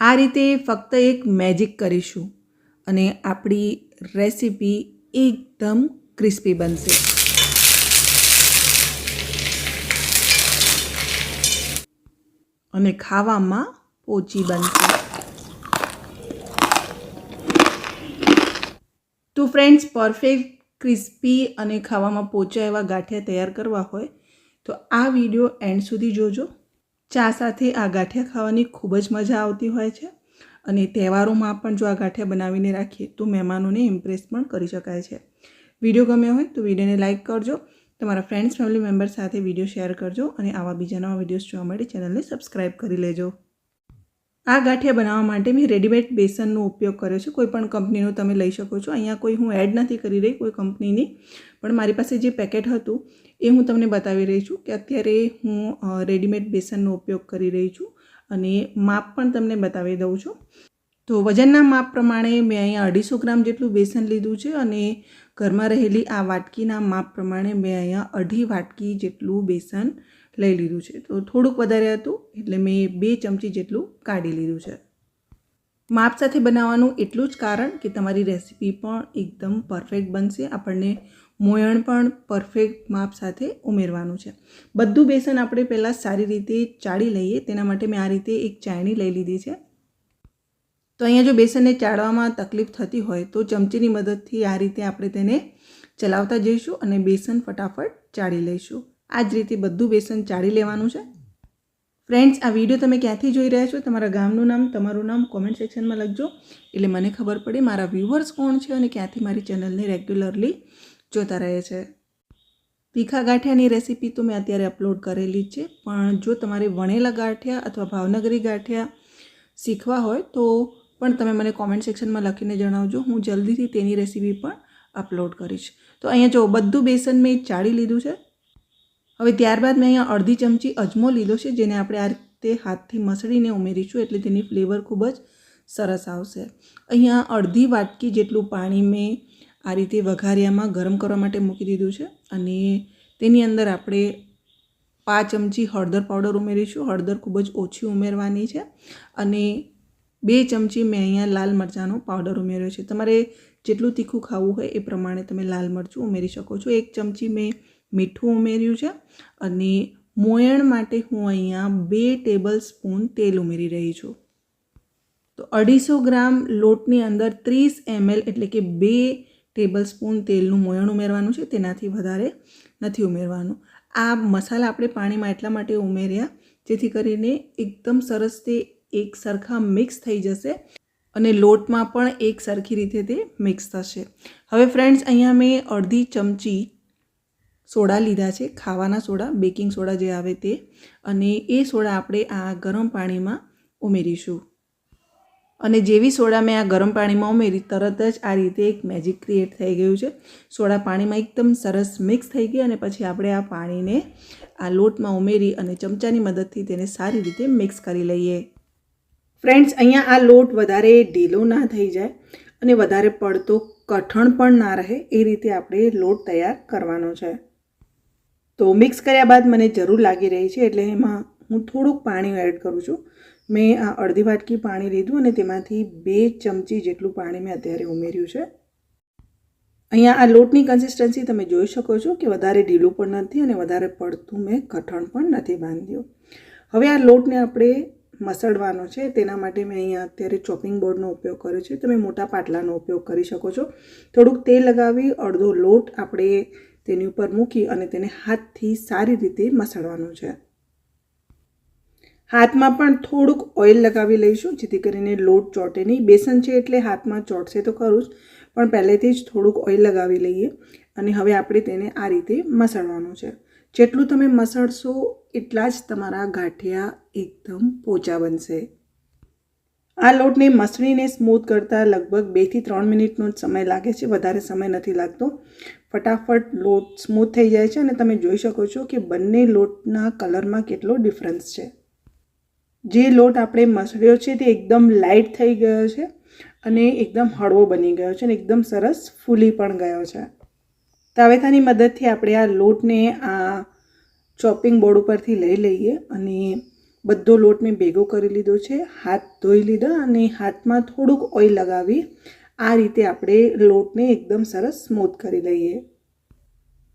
આ રીતે ફક્ત એક મેજિક કરીશું અને આપણી રેસીપી એકદમ ક્રિસ્પી બનશે. અને ખાવામાં પોચી બનશે. તો ફ્રેન્ડ્સ પરફેક્ટ ક્રિસ્પી અને ખાવામાં પોચા એવા ગાંઠિયા તૈયાર કરવા હોય તો આ વીડિયો એન્ડ સુધી જોજો. ચા સાથે આ ગાંઠિયા ખાવાની ખૂબ જ મજા આવતી હોય છે. અને તહેવારોમાં પણ જો આ ગાંઠિયા બનાવીને રાખીએ, તો મહેમાનોને ઇમ્પ્રેસ પણ કરી શકાય છે. વીડિયો ગમ્યો હોય, તો વિડીયોને લાઇક કરજો. તમારા ફ્રેન્ડ્સ ફેમિલી મેમ્બર સાથે વીડિયો શેર કરજો અને આવા બીજા નવા વિડીયોઝ જોવા માટે ચેનલને સબસ્ક્રાઈબ કરી લેજો. આ ગાંઠિયા બનાવવા માટે મેં રેડીમેડ બેસનનો ઉપયોગ કર્યો છે. કોઈ પણ કંપનીનો તમે લઈ શકો છો. અહીંયા કોઈ હું એડ નથી કરી રહી કોઈ કંપનીની. પણ મારી પાસે જે પેકેટ હતું એ હું તમને બતાવી રહી છું કે અત્યારે હું રેડીમેડ બેસનનો ઉપયોગ કરી રહી છું અને માપ પણ તમને બતાવી દઉં છું. તો વજનના માપ પ્રમાણે મેં અહીંયા અઢીસો ગ્રામ જેટલું બેસન લીધું છે અને ઘરમાં રહેલી આ વાટકીના માપ પ્રમાણે મેં અહીંયા અઢી વાટકી જેટલું બેસન લઈ લીધું છે. તો થોડુંક વધારે હતું, એટલે મેં બે ચમચી જેટલું કાઢી લીધું છે. માપ સાથે બનાવવાનું એટલું જ કારણ કે તમારી રેસીપી પણ એકદમ પરફેક્ટ બનશે. આપણને મોયણ પણ પરફેક્ટ માપ સાથે ઉમેરવાનું છે. બધું બેસન આપણે પહેલાં સારી રીતે ચાળી લઈએ. તેના માટે મેં આ રીતે એક ચાયણી લઈ લીધી છે. તો અહીંયા જો બેસનને ચાળવામાં તકલીફ થતી હોય, તો ચમચીની મદદથી આ રીતે આપણે તેને ચલાવતા જઈશું અને બેસન ફટાફટ ચાળી લઈશું. આ જ રીતે બધું બેસન ચાળી લેવાનું છે. ફ્રેન્ડ્સ આ વીડિયો તમે ક્યાંથી જોઈ રહ્યા છો? તમારા ગામનું નામ, તમારું નામ કોમેન્ટ સેક્શનમાં લખજો. એટલે મને ખબર પડે મારા વ્યૂવર્સ કોણ છે અને ક્યાંથી મારી ચેનલને રેગ્યુલરલી જોતા રહે છે. તીખા ગાંઠિયાની રેસીપી તો મેં અત્યારે અપલોડ કરેલી જ છે. પણ જો તમારે વણેલા ગાંઠિયા અથવા ભાવનગરી ગાંઠિયા શીખવા હોય તો પણ તમે મને કોમેન્ટ સેક્શનમાં લખીને જણાવજો. હું જલ્દીથી તેની રેસીપી પણ અપલોડ કરીશ. તો અહીંયા જો બધું બેસન મેં ચાળી લીધું છે હવે ત્યારબાદ મેં અહીંયા અડધી ચમચી અજમો લીધો છે, જેને આપણે આ રીતે હાથથી મસળીને ઉમેરીશું એટલે તેની ફ્લેવર ખૂબ જ સરસ આવશે. અહીંયા અડધી વાટકી જેટલું પાણી મેં આ રીતે વઘારિયામાં ગરમ કરવા માટે મૂકી દીધું છે અને તેની અંદર આપણે પાંચ ચમચી હળદર પાવડર ઉમેરીશું. હળદર ખૂબ જ ઓછી ઉમેરવાની છે અને બે ચમચી મેં અહીંયા લાલ મરચાંનો પાવડર ઉમેર્યો છે. તમારે જેટલું તીખું ખાવું હોય એ પ્રમાણે તમે લાલ મરચું ઉમેરી શકો છો. એક ચમચી મેં મીઠું ઉમેર્યું છે અને મોયણ માટે હું અહીંયા બે ટેબલ સ્પૂન તેલ ઉમેરી રહી છું. તો અઢીસો ગ્રામ લોટની અંદર ત્રીસ એમએલ એટલે કે બે ટેબલ સ્પૂન તેલનું મોયણ ઉમેરવાનું છે, તેનાથી વધારે નથી ઉમેરવાનું. આ મસાલા આપણે પાણીમાં એટલા માટે ઉમેર્યા જેથી કરીને એકદમ સરસ તે એક સરખા મિક્સ થઈ જશે અને લોટમાં પણ એક સરખી રીતે તે મિક્સ થશે. હવે ફ્રેન્ડ્સ, અહીંયા મેં અડધી ચમચી સોડા લીધા છે, ખાવાના સોડા, બેકિંગ સોડા જે આવે તે. અને એ સોડા આપણે આ ગરમ પાણીમાં ઉમેરીશું. અને જેવી સોડા મેં આ ગરમ પાણીમાં ઉમેરી, તરત જ આ રીતે એક મેજિક ક્રિએટ થઈ ગયું છે. સોડા પાણીમાં એકદમ સરસ મિક્સ થઈ ગઈ અને પછી આપણે આ પાણીને આ લોટમાં ઉમેરી અને ચમચાની મદદથી તેને સારી રીતે મિક્સ કરી લઈએ. ફ્રેન્ડ્સ અહીંયા આ લોટ વધારે ઢીલો ના થઈ જાય અને વધારે પડતો કઠણ પણ ના રહે, એ રીતે આપણે લોટ તૈયાર કરવાનો છે. તો મિક્સ કર્યા બાદ મને જરૂર લાગી રહી છે એટલે એમાં હું થોડુંક પાણી એડ કરું છું. મેં આ અડધી વાટકી પાણી લીધું અને તેમાંથી બે ચમચી જેટલું પાણી મેં અત્યારે ઉમેર્યું છે. અહીંયા આ લોટની કન્સિસ્ટન્સી તમે જોઈ શકો છો કે વધારે ઢીલું પણ નથી અને વધારે પડતું મેં કઠણ પણ નથી બાંધ્યું. હવે આ લોટને આપણે મસળવાનો છે, તેના માટે મેં અહીંયા અત્યારે ચોપિંગ બોર્ડનો ઉપયોગ કર્યો છે. તમે મોટા પાટલાનો ઉપયોગ કરી શકો છો. થોડુંક તેલ લગાવી, અડધો લોટ આપણે તેની ઉપર મૂકી અને તેને હાથથી સારી રીતે મસળવાનું છે. હાથમાં પણ થોડુંક ઓઇલ લગાવી લઈશું, જેથી કરીને લોટ ચોટે નહીં. બેસન છે એટલે હાથમાં ચોટશે તો ખરું જ, પણ પહેલેથી જ થોડુંક ઓઇલ લગાવી લઈએ અને હવે આપણે તેને આ રીતે મસળવાનું છે. જેટલું તમે મસળશો, એટલા જ તમારા ગાંઠિયા એકદમ પોચા બનશે. આ લોટને મસળીને સ્મૂથ કરતાં લગભગ બેથી ત્રણ મિનિટનો જ સમય લાગે છે. વધારે સમય નથી લાગતો. ફટાફટ લોટ સ્મૂથ થઈ જાય છે અને તમે જોઈ શકો છો કે બંને લોટના કલરમાં કેટલો ડિફરન્સ છે. જે લોટ આપણે મસળ્યો છે તે એકદમ લાઇટ થઈ ગયો છે અને એકદમ હળવો બની ગયો છે અને એકદમ સરસ ફૂલી પણ ગયો છે. તાવેથાની મદદથી આપણે આ લોટને આ ચોપિંગ બોર્ડ ઉપરથી લઈ લઈએ અને બધો લોટ મેં ભેગો કરી લીધો છે, હાથ ધોઈ લીધા અને હાથમાં થોડુંક ઓઇલ લગાવી આ રીતે આપણે લોટને એકદમ સરસ સ્મૂથ કરી લઈએ.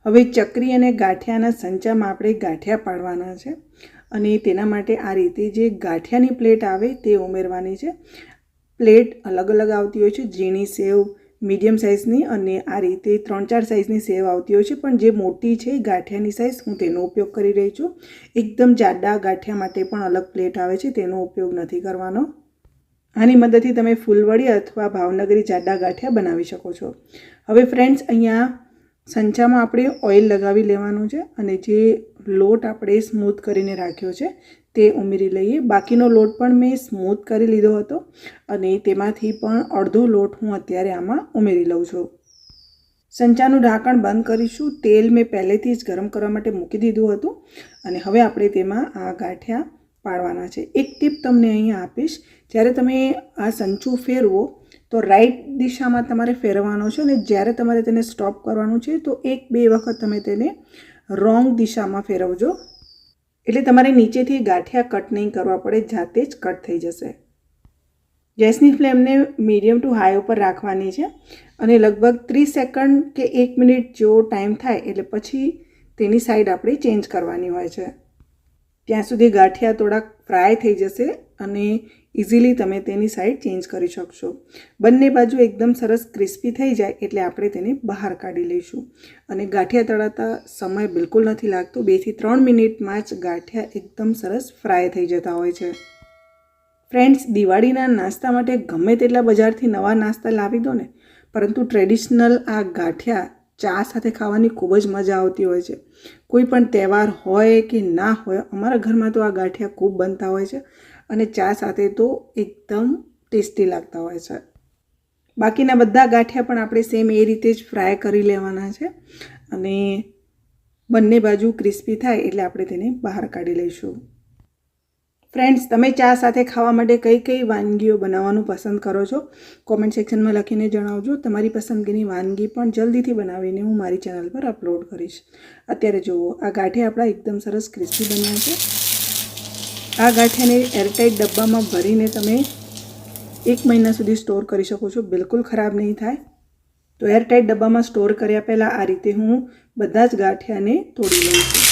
હવે ચકરી અને ગાંઠિયાના સંચામાં આપણે ગાંઠિયા પાડવાના છે અને તેના માટે આ રીતે જે ગાંઠિયાની પ્લેટ આવે તે ઉમેરવાની છે. પ્લેટ અલગ અલગ આવતી હોય છે, ઝીણી સેવ મીડિયમ સાઇઝની અને આ રીતે ત્રણ ચાર સાઇઝની સેવ આવતી હોય છે. પણ જે મોટી છે ગાંઠિયાની સાઇઝ હું તેનો ઉપયોગ કરી રહી છું. એકદમ જાડા ગાંઠિયા માટે પણ અલગ પ્લેટ આવે છે, તેનો ઉપયોગ નથી કરવાનો. આની મદદથી તમે ફૂલવડી અથવા ભાવનગરી જાડા ગાંઠિયા બનાવી શકો છો. હવે ફ્રેન્ડ્સ, અહીંયા સંચામાં આપણે ઓઇલ લગાવી લેવાનું છે અને જે લોટ આપણે સ્મૂથ કરીને રાખ્યો છે તે ઉમેરી લઈએ. બાકીનો લોટ પણ મેં સ્મૂથ કરી લીધો હતો અને તેમાંથી પણ અડધો લોટ હું અત્યારે આમાં ઉમેરી લઉં છું. સંચાનું ઢાંકણ બંધ કરીશું. તેલ મેં પહેલેથી જ ગરમ કરવા માટે મૂકી દીધું હતું અને હવે આપણે તેમાં આ ગાંઠિયા પાડવાના છે. એક ટીપ તમને અહીંયા આપીશ. જ્યારે તમે આ સંચું ફેરવો તો રાઈટ દિશામાં તમારે ફેરવવાનો છે અને જ્યારે તમારે તેને સ્ટોપ કરવાનું છે તો એક બે વખત તમે તેને રોંગ દિશામાં ફેરવજો. એટલે તમારે નીચેથી ગાંઠિયા કટ નહીં કરવા પડે, જાતે જ કટ થઈ જશે. ગેસની ફ્લેમને મીડિયમ ટુ હાઈ ઉપર રાખવાની છે અને લગભગ ત્રીસ સેકન્ડ કે એક મિનિટ જેવો ટાઈમ થાય એટલે પછી તેની સાઈડ આપણે ચેન્જ કરવાની હોય છે. ત્યાં સુધી ગાંઠિયા થોડાક ફ્રાય થઈ જશે અને ઇઝીલી તમે તેની સાઈડ ચેન્જ કરી શકશો. બંને બાજુ એકદમ સરસ ક્રિસ્પી થઈ જાય એટલે આપણે તેને બહાર કાઢી લઈશું. અને ગાંઠિયા તળાતા સમય બિલકુલ નથી લાગતો. બેથી ત્રણ મિનિટમાં જ ગાંઠિયા એકદમ સરસ ફ્રાય થઈ જતા હોય છે. ફ્રેન્ડ્સ, દિવાળીના નાસ્તા માટે ગમે તેટલા બજારથી નવા નાસ્તા લાવી દો ને, પરંતુ ટ્રેડિશનલ આ ગાંઠિયા ચા સાથે ખાવાની ખૂબ જ મજા આવતી હોય છે. કોઈ પણ તહેવાર હોય કે ના હોય, અમારા ઘરમાં તો આ ગાંઠિયા ખૂબ બનતા હોય છે. અને ચા સાથે તો એકદમ ટેસ્ટી લાગતા હોય છે. બાકીના બધા ગાંઠિયા પણ આપણે સેમ એ રીતે જ ફ્રાય કરી લેવાના છે અને બંને બાજુ ક્રિસ્પી થાય એટલે આપણે તેને બહાર કાઢી લઈશું. ફ્રેન્ડ્સ તમે ચા સાથે ખાવા માટે કઈ કઈ વાનગીઓ બનાવવાનું પસંદ કરો છો? કોમેન્ટ સેક્શનમાં લખીને જણાવજો. તમારી પસંદગીની વાનગી પણ જલ્દીથી બનાવીને હું મારી ચેનલ પર અપલોડ કરીશ. અત્યારે જુઓ, આ ગાંઠિયા આપણા એકદમ સરસ ક્રિસ્પી બન્યા છે. આ ગાંઠિયાને એરટાઇટ ડબ્બામાં ભરીને તમે એક મહિના સુધી સ્ટોર કરી શકો છો. બિલકુલ ખરાબ નહીં થાય. તો એરટાઇટ ડબ્બામાં સ્ટોર કર્યા પહેલાં આ રીતે હું બધા જ ગાંઠિયાને તોડી લઉં છું.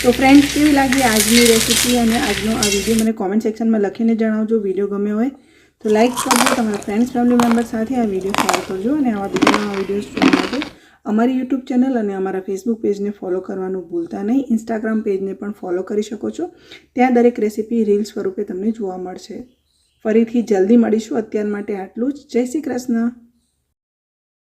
તો ફ્રેન્ડ્સ કેવી લાગી આજની રેસીપી અને આજનો આ વીડિયો મને કોમેન્ટ સેક્શનમાં લખીને જણાવજો. વીડિયો ગમ્યો હોય તો લાઇક કરજો. તમારા ફ્રેન્ડ્સ ફેમિલી મેમ્બર સાથે આ વીડિયો શેર કરજો અને આવા બીજા નવા વિડીયોઝ જોવા માટે અમારી યુટ્યુબ ચેનલ અને અમારા ફેસબુક પેજને ફોલો કરવાનું ભૂલતા નહીં. ઇન્સ્ટાગ્રામ પેજને પણ ફોલો કરી શકો છો. ત્યાં દરેક રેસીપી રીલ સ્વરૂપે તમને જોવા મળશે. ફરીથી જલ્દી મળીશું. અત્યાર માટે આટલું જ. જય શ્રી કૃષ્ણ.